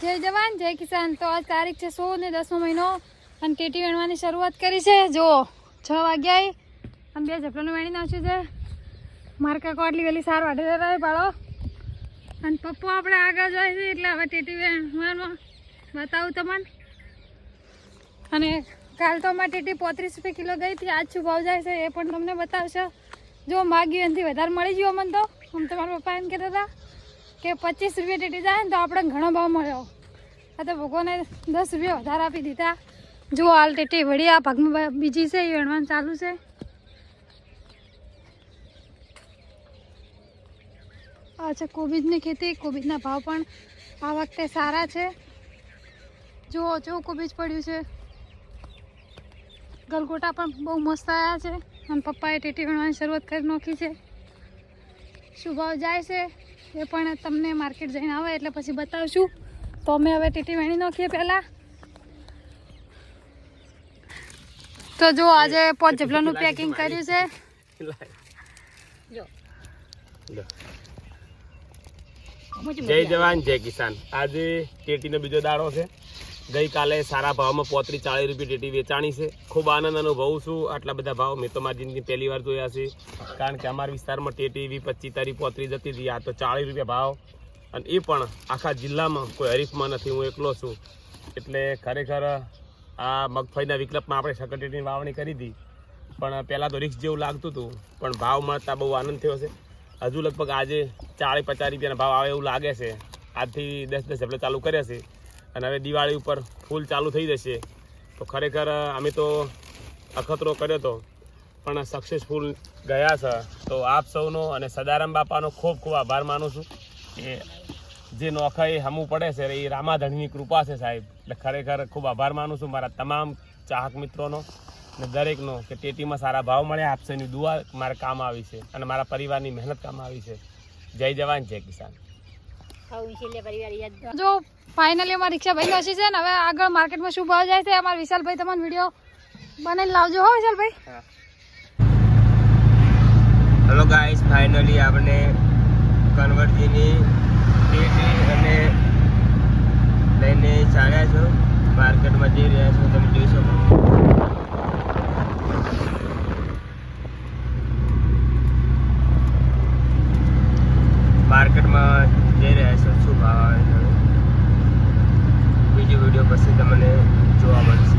જય જવાન, જય કિસાન. તો આજ તારીખ છે સો ને દસમો મહિનો અને કેટી વેણવાની શરૂઆત કરી છે. જો, છ વાગ્યાએ અને બે ઝપલાનું વેણી નાખ્યું છે. મારા કાકો આટલી વહેલી સાર વાઢે પાડો. અને પપ્પો આપણે આગળ જાય છે એટલે હવે ટેટી વેણવામાં બતાવું તમને. અને કાલ તો અમારે ટેટી પોત્રીસ રૂપિયા કિલો ગઈ હતી. આજ શું ભાવ જાય છે એ પણ તમને બતાવશો. જો માગ્યું એનાથી વધારે મળી ગયો અમને તો. આમ તમારા પપ્પા એમ કહેતા હતા. કે પચીસ રૂપિયા ટેટી જાય ને તો આપણે ઘણો ભાવ મળ્યો. આ તો ભગવાને દસ રૂપિયા વધારે આપી દીધા. જુઓ હાલ ટેટી વળી આ ભાગમાં બીજી છે, એ વેણવાનું ચાલુ છે. અચ્છા કોબીજની ખેતી, કોબીજના ભાવ પણ આ વખતે સારા છે. જુઓ જો કોબીજ પડ્યું છે. ગલગોટા પણ બહુ મસ્ત આવ્યા છે. અને પપ્પાએ ટેટી વેણવાની શરૂઆત કરી નાખી છે. શું ભાવ જાય છે? એ પણ તમને માર્કેટ જઈને આવે એટલે પછી બતાવશું. તો અમે હવે ટીટી વેણી નાખીએ પહેલાં. તો જો આજે પોચ જબલાનું પેકિંગ કર્યું છે. જય જવાન જય કિસાન. આજે ટેટીનો બીજો દાડો છે. ગઈકાલે સારા ભાવમાં પોત્રીસ ચાળીસ રૂપિયા ટેટી વેચાણી છે. ખૂબ આનંદ અનુભવું છું. આટલા બધા ભાવ મેં તો મારી જિંદગી પહેલી વાર જોયા છે. કારણ કે અમારા વિસ્તારમાં ટેટી એવી પચીસ તારીખ પોત્રીસ જતી હતી આ તો ચાળીસ રૂપિયા ભાવ. અને એ પણ આખા જિલ્લામાં કોઈ હરીફમાં નથી. હું એકલો છું. એટલે ખરેખર આ મગફળીના વિકલ્પમાં આપણે સકટેટીની વાવણી કરી હતી પણ પહેલાં તો રિક્સ જેવું લાગતું હતું. પણ ભાવ મળતા બહુ આનંદ થયો છે. હજુ લગભગ આજે ચાળીસ પચાસ રૂપિયાના ભાવ આવે એવું લાગે છે. આજથી દસ દસ એટલે ચાલુ કર્યા છે. અને હવે દિવાળી ઉપર ફૂલ ચાલુ થઈ જશે. તો ખરેખર અમે તો અખતરો કર્યો હતો પણ સક્સેસફુલ ગયા છે. તો આપ સૌનો અને સદારામ બાપાનો ખૂબ ખૂબ આભાર માનું છું કે જે નોખાઈ હમવું પડે છે એ રામાધણીની કૃપા છે સાહેબ. એટલે ખરેખર ખૂબ આભાર માનું છું મારા તમામ ચાહક મિત્રોનો અને દરેકનો કે ટેટીમાં સારા ભાવ મળ્યા આપશેની દુઆ, મારા કામ આવી છે અને મારા પરિવારની મહેનત કામ આવી છે. જય જવાન, જય કિસાન. જો ફાઇનલી અમારી રિક્ષા ભાઈ હસી છે ને હવે આગળ માર્કેટમાં શું ભાવ જાય છે અમારા વિશાલભાઈ તમારો વીડિયો બનાવીને લાવજો હો વિશાલભાઈ. હેલો ગાઈસ ફાઇનલી આપણે કન્વર્જીની ટેટી અને લઈને ચાલ્યા છો. માર્કેટમાં જઈ રહ્યા છો તમે જોઈ શકો માર્કેટમાં જઈ રહ્યા છો શું ભાવ આવે છે બીજો વીડિયો પછી તમને જોવા મળશે.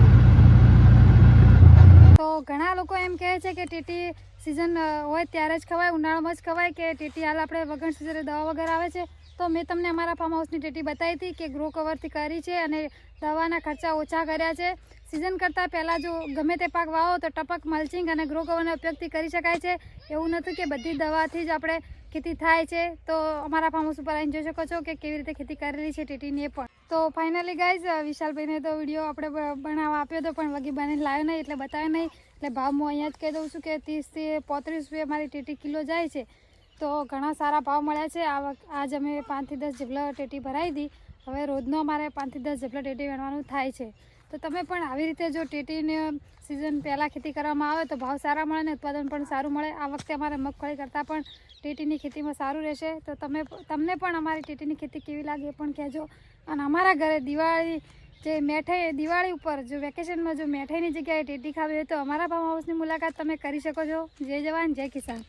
તો ઘણા લોકો એમ કહે છે કે ટીટી સિઝન હોય ત્યારે જ ખવાય, ઉનાળામાં જ ખવાય કે ટીટી હાલ આપણે વગર સિઝને દવા વગર આવે છે. તો મેં તમને અમારા ફાર્મ હાઉસની ટેટી બતાવી હતી કે ગ્રો કવરથી કરી છે અને દવાના ખર્ચા ઓછા કર્યા છે. સિઝન કરતાં પહેલાં જો ગમે તે પાક વાવો તો ટપક મલ્ચિંગ અને ગ્રો કવરના ઉપયોગથી કરી શકાય છે. એવું નથી કે બધી દવાથી જ આપણે ખેતી થાય છે, તો અમારા ફાર્મ ઉપર આવીને જોઈ શકો છો કે કેવી રીતે ખેતી કરેલી છે ટીટીની પણ. તો ફાઇનલી ગાઈઝ વિશાલભાઈને તો વીડિયો આપણે બનાવવા આપ્યો હતો, પણ વગી બને લાવ્યો નહીં, એટલે બતાવ્યો નહીં. એટલે ભાવ હું અહીંયા જ કહી દઉં છું કે ત્રીસથી પોત્રીસ રૂપિયા મારી ટેટી કિલો જાય છે. તો ઘણા સારા ભાવ મળ્યા છે. આ વખત આજ અમે પાંચથી દસ જેટલા ટેટી ભરાવી હતી હવે રોજનો અમારે પાંચથી દસ જેટલા ટેટી વેણવાનું થાય છે. તો તમે પણ આવી રીતે જો ટેટીને સિઝન પહેલાં ખેતી કરવામાં આવે તો ભાવ સારા મળે ને ઉત્પાદન પણ સારું મળે. આ વખતે અમારે મગફળી કરતાં પણ ટેટીની ખેતીમાં સારું રહેશે. તો તમે તમને પણ અમારી ટેટીની ખેતી કેવી લાગે એ પણ કહેજો. અને અમારા ઘરે દિવાળી જે મેઠાઈ, દિવાળી ઉપર જો વેકેશનમાં જો મેઠાઈની જગ્યાએ ટેટી ખાવી હોય તો અમારા ફાર્મ હાઉસની મુલાકાત તમે કરી શકો છો. જય જવાન, જય કિસાન.